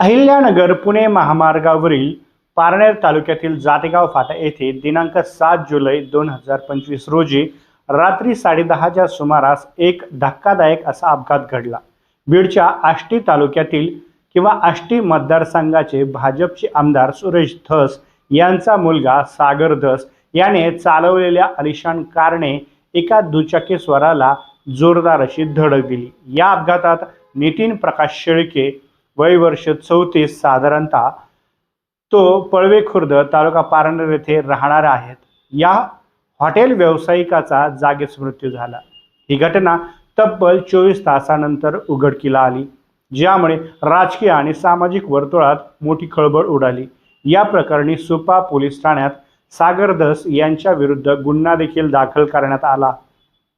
अहिल्यानगर पुणे महामार्गावरील पारनेर तालुक्यातील जातेगाव फाटा येथे दिनांक सात जुलै दोन हजार पंचवीस रोजी रात्री साडेदहाच्या सुमारास एक धक्कादायक असा अपघात घडला. बीडच्या आष्टी तालुक्यातील किंवा आष्टी मतदारसंघाचे भाजपचे आमदार सुरेश धस यांचा मुलगा सागर धस याने चालवलेल्या अलिशान कारने एका दुचाकीस्वराला जोरदार अशी धडक दिली. या अपघातात नितीन प्रकाश शेळके वय वर्ष चौतीस साधारणतः तो पळवे खुर्द तालुका पारनेर येथे राहणार आहेत. या हॉटेल व्यावसायिकाचा जागीच मृत्यू झाला. ही घटना तब्बल चोवीस तासानंतर उघडकीला आली ज्यामुळे राजकीय आणि सामाजिक वर्तुळात मोठी खळबळ उडाली. या प्रकरणी सुपा पोलीस ठाण्यात सागरदस यांच्या विरुद्ध गुन्हा देखील दाखल करण्यात आला.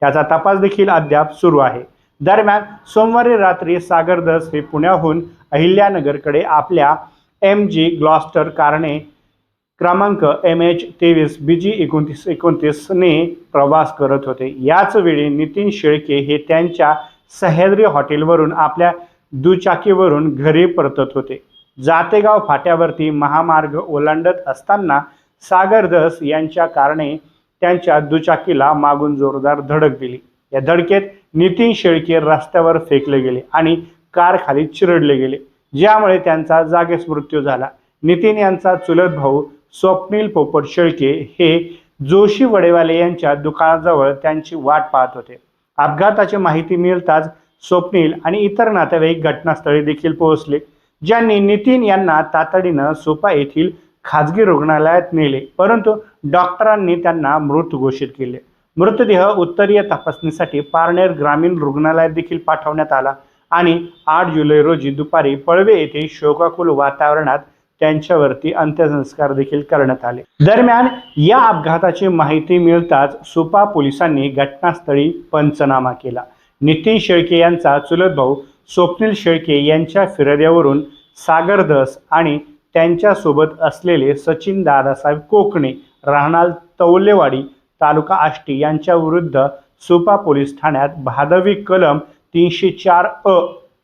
त्याचा तपास देखील अद्याप सुरू आहे. दरम्यान सोमवारी रात्री सागर हे पुण्याहून अहिल्यानगरकडे आपल्या एम जी ग्लॉस्टर कारने क्रमांक एम एच तेवीस बी जी एकोणतीस एकोणतीसने प्रवास करत होते. याच वेळी नितीन शेळके हे त्यांच्या सह्याद्री हॉटेलवरून आपल्या दुचाकीवरून घरी परतत होते. जातेगाव फाट्यावरती महामार्ग ओलांडत असताना सागरदस यांच्या कारणे त्यांच्या दुचाकीला मागून जोरदार धडक दिली. या धडकेत नितीन शेळके रस्त्यावर फेकले गेले आणि कार खाली चिरडले गेले. ज्यामुळे त्यांचा जागेस मृत्यू झाला. नितीन यांचा चुलत भाऊ स्वप्नील पोपट शेळके हे जोशी वडेवाले यांच्या दुकानाजवळ त्यांची वाट पाहत होते. अपघाताची माहिती मिळताच स्वप्नील आणि इतर नातेवाईक घटनास्थळी देखील पोहोचले ज्यांनी नितीन यांना तातडीनं सोपा येथील खाजगी रुग्णालयात नेले परंतु डॉक्टरांनी त्यांना मृत घोषित केले. मृतदेह उत्तरीय तपासणीसाठी पारनेर ग्रामीण रुग्णालयात देखील पाठवण्यात आला आणि आठ जुलै रोजी दुपारी पळवे येथे शोकाकुल वातावरणात त्यांच्यावरती अंत्यसंस्कार देखील करण्यात आले. दरम्यान या अपघाताची माहिती मिळताच सुपा पोलिसांनी घटनास्थळी पंचनामा केला. नितीन शेळके यांचा चुलत भाऊ स्वप्नील शेळके यांच्या फिर्याद्यावरून सागरदस आणि त्यांच्यासोबत असलेले सचिन दादासाहेब कोकणे राहणार तौलेवाडी तालुका आष्टी यांच्या विरुद्ध सुपा पोलीस ठाण्यात भादवी कलम तीनशे चार अ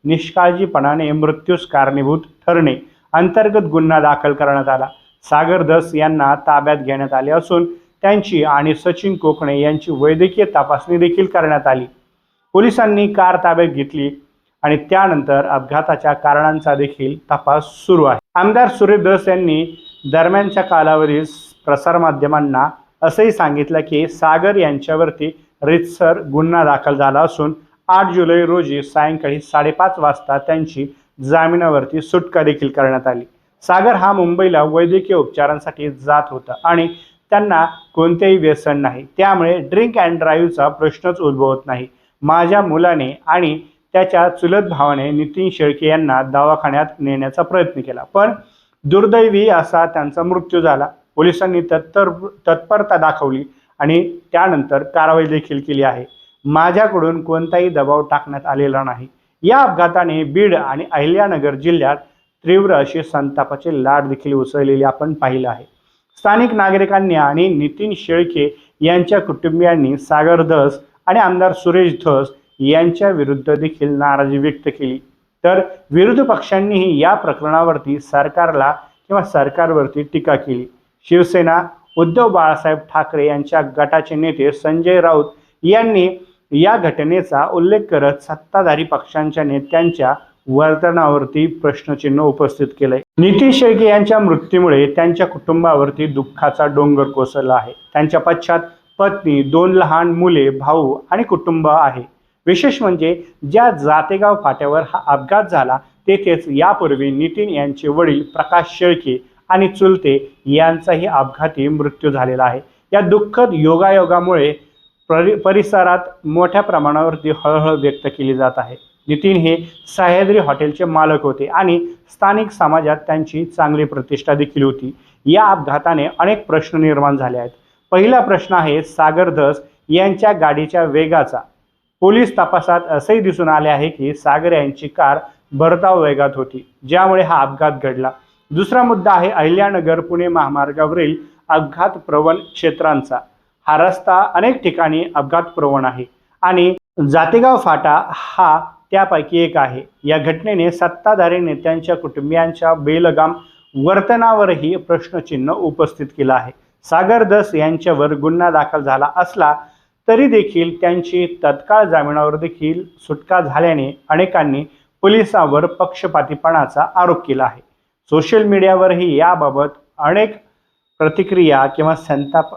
निष्काळजीपणाने मृत्यूस कारणीभूत ठरणे अंतर्गत गुन्हा दाखल करण्यात आला. सागर दस यांना ताब्यात घेण्यात आले असून त्यांची आणि सचिन कोकणे यांची वैद्यकीय तपासणी देखील करण्यात आली. पोलिसांनी कार ताब्यात घेतली आणि त्यानंतर अपघाताच्या कारणांचा देखील तपास सुरू आहे. आमदार सुरेश दस यांनी दरम्यानच्या कालावधीत प्रसारमाध्यमांना असंही सांगितलं की सागर यांच्यावरती रितसर गुन्हा दाखल झाला असून आठ जुलै रोजी सायंकाळी साडेपाच वाजता त्यांची जामिनावरती सुटका देखील करण्यात आली. सागर हा मुंबईला वैद्यकीय उपचारांसाठी जात होता आणि त्यांना कोणतेही व्यसन नाही. त्यामुळे ड्रिंक अँड ड्राईव्हचा प्रश्नच उद्भवत नाही. माझ्या मुलाने आणि त्याच्या चुलत भावाने नितीन शेळके यांना दवाखान्यात नेण्याचा प्रयत्न केला. पण दुर्दैवी असा त्यांचा मृत्यू झाला. पोलिसांनी तत्पर तत्परता दाखवली आणि त्यानंतर कारवाई देखील केली आहे. माझ्याकडून कोणताही दबाव टाकण्यात आलेला नाही. या अपघाताने बीड आणि अहिल्यानगर जिल्ह्यात तीव्र अशी संतापाची लाट देखील उसळलेली आपण पाहिलं आहे. स्थानिक नागरिकांनी आणि नितीन शेळके यांच्या कुटुंबियांनी सागर धस आणि आमदार सुरेश धस यांच्या विरुद्ध देखील नाराजी व्यक्त केली. तर विरोधी पक्षांनीही या प्रकरणावरती सरकारला किंवा सरकारवरती टीका केली. शिवसेना उद्धव बाळासाहेब ठाकरे यांच्या गटाचे नेते संजय राऊत यांनी या घटनेचा उल्लेख करत सत्ताधारी पक्षांच्या नेत्यांच्या वर्तनावरती प्रश्नचिन्ह उपस्थित केलंय. नितीन शेळके यांच्या मृत्यूमुळे त्यांच्या कुटुंबावरती दुःखाचा डोंगर कोसळला आहे. त्यांच्या पश्चात पत्नी दोन लहान मुले भाऊ आणि कुटुंब आहे. विशेष म्हणजे ज्या जातेगाव फाट्यावर हा अपघात झाला तेथेच यापूर्वी नितीन यांचे वडील प्रकाश शेळके आणि चुलते यांचाही अपघाती मृत्यू झालेला आहे. या दुःखद योगायोगामुळे परि परिसरात मोठ्या प्रमाणावरती हळहळ व्यक्त केली जात आहे. नितीन हे सह्याद्री हॉटेलचे मालक होते आणि स्थानिक समाजात त्यांची चांगली प्रतिष्ठा देखील होती. या अपघाताने अनेक प्रश्न निर्माण झाले आहेत. पहिला प्रश्न आहे सागर धस यांच्या गाडीच्या वेगाचा. पोलीस तपासात असेही दिसून आले आहे की सागर यांची कार भरधाव वेगात होती ज्यामुळे हा अपघात घडला. दुसरा मुद्दा आहे अहिल्यानगर पुणे महामार्गावरील अपघात प्रवण क्षेत्रांचा. हा रस्ता अनेक ठिकाणी अपघात प्रवण आहे आणि जातेगाव फाटा हा त्यापैकी एक आहे. या घटनेने सत्ताधारी नेत्यांच्या कुटुंबियांच्या बेलगाम वर्तनावरही प्रश्नचिन्ह उपस्थित केलं आहे. सागर दस यांच्यावर गुन्हा दाखल झाला असला तरी देखील त्यांची तत्काळ जामिनावर देखील सुटका झाल्याने अनेकांनी पोलिसांवर पक्षपातीपणाचा आरोप केला आहे. सोशल मीडियावरही याबाबत अनेक प्रतिक्रिया किंवा संताप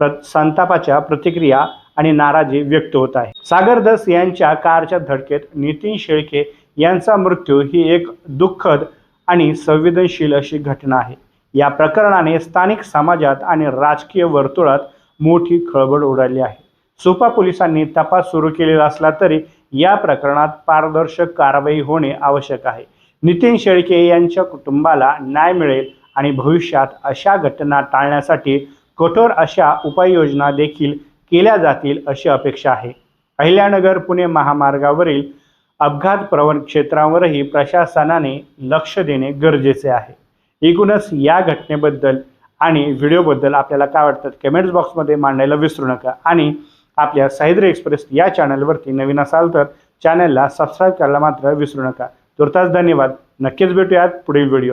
प्र संतापाच्या प्रतिक्रिया आणि नाराजी व्यक्त होत आहे. सागर दस यांच्या कारच्या धडकेत नितीन शेळके यांचा मृत्यू ही एक दुःखद आणि संवेदनशील अशी घटना आहे. या प्रकरणाने स्थानिक समाजात आणि राजकीय वर्तुळात मोठी खळबळ उडाली आहे. सुपा पोलिसांनी तपास सुरू केलेला असला तरी या प्रकरणात पारदर्शक कारवाई होणे आवश्यक आहे. नितीन शेळके यांच्या कुटुंबाला न्याय मिळेल आणि भविष्यात अशा घटना टाळण्यासाठी कठोर अशा उपाययोजना देखील केल्या जातील अशी अपेक्षा आहे. अहिल्यानगर पुणे महामार्गावरील अपघात प्रवण क्षेत्रावरही प्रशासनाने लक्ष देणे गरजेचे आहे. एकूणच या घटनेबद्दल आणि व्हिडिओबद्दल आपल्याला काय वाटतं? कमेंट्स बॉक्समध्ये मांडायला विसरू नका. आणि आपल्या साहिद्र एक्सप्रेस या चॅनलवरती नवीन असाल तर चॅनलला सबस्क्राईब करायला मात्र विसरू नका. तुर्तास धन्यवाद. नक्कीच भेटूयात पुढील व्हिडिओ